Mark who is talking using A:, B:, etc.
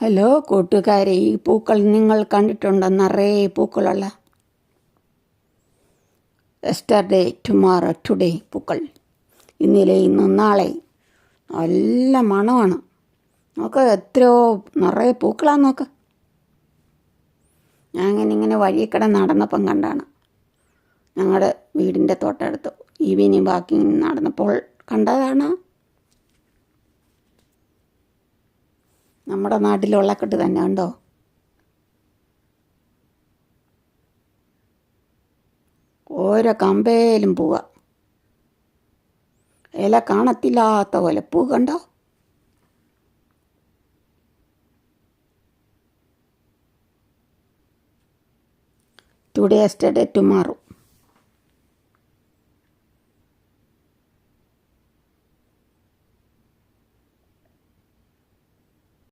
A: Hello കൂട്ടുകാരെ ഈ പൂക്കൾ നിങ്ങൾ കണ്ടിട്ടുണ്ടോ? നിറയെ പൂക്കളുള്ള. എസ്റ്റർഡേ ടുമാറോ ടുഡേ പൂക്കൾ. ഇന്നലെ ഇന്ന് നാളെ. നല്ല മണമാണ്. നോക്ക് എത്രയോ നിറയെ പൂക്കളാണ് നോക്ക്. ഞാൻ ഇങ്ങനെ ഇങ്ങനെ കട നടന്നപ്പം കണ്ടാണ്. ഞങ്ങളുടെ വീടിന്റെ തൊട്ടടുത്ത് ഈവനിങ് വാക്കിങ് നടന്നപ്പോൾ കണ്ടതാണ്. നമ്മുടെ നാട്ടിൽ ഉള്ളക്കെട്ട് തന്നെ ഉണ്ടോ ഓരോ കമ്പയിലും പൂവ. ഇല കാണത്തില്ലാത്ത പോലെ പൂ കണ്ടോ? Today സ്റ്റഡേ tomorrow